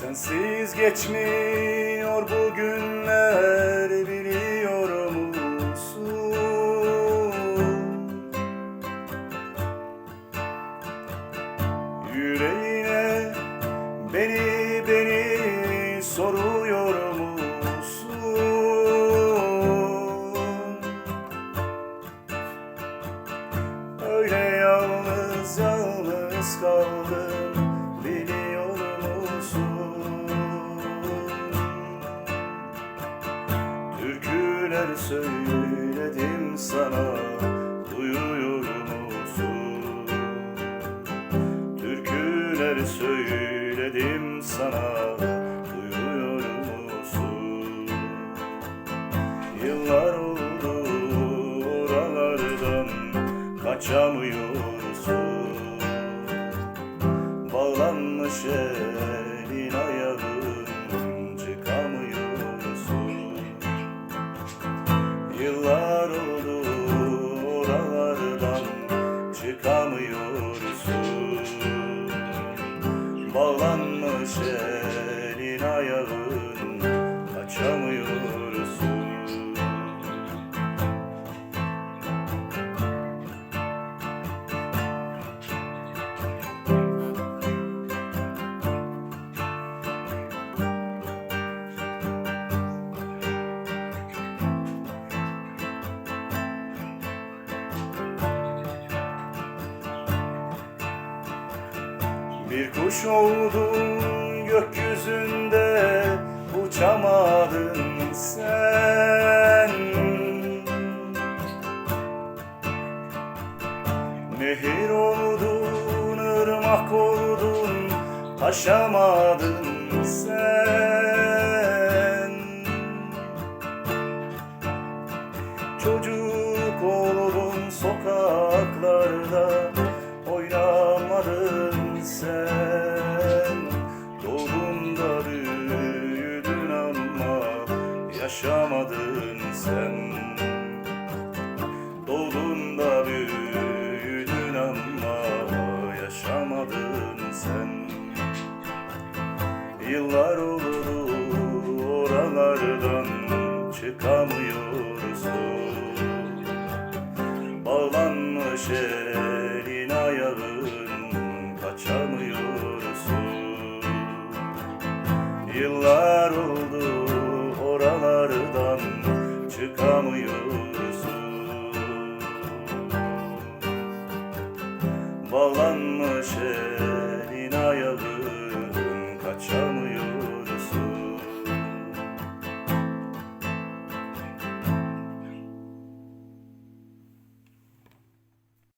Sensiz geçmiyor bu günler biliyor musun? Yüreğine beni Türküler söyledim sana duyuyor musun? Türküler söyledim sana Bir kuş oldun gökyüzünde uçamadın sen. Nehir oldun, ırmak oldun, taşamadın sen. Çocuk oldun sokaklarda yaşamadın sen. Doğduğunda büyüdün ama yaşamadın sen. Yıllar oldu oralardan çıkamıyorsun. Bağlanmış elin ayağın kaçamıyorsun. Yıllar Bağlanmış elin ayağın kaçamıyorsun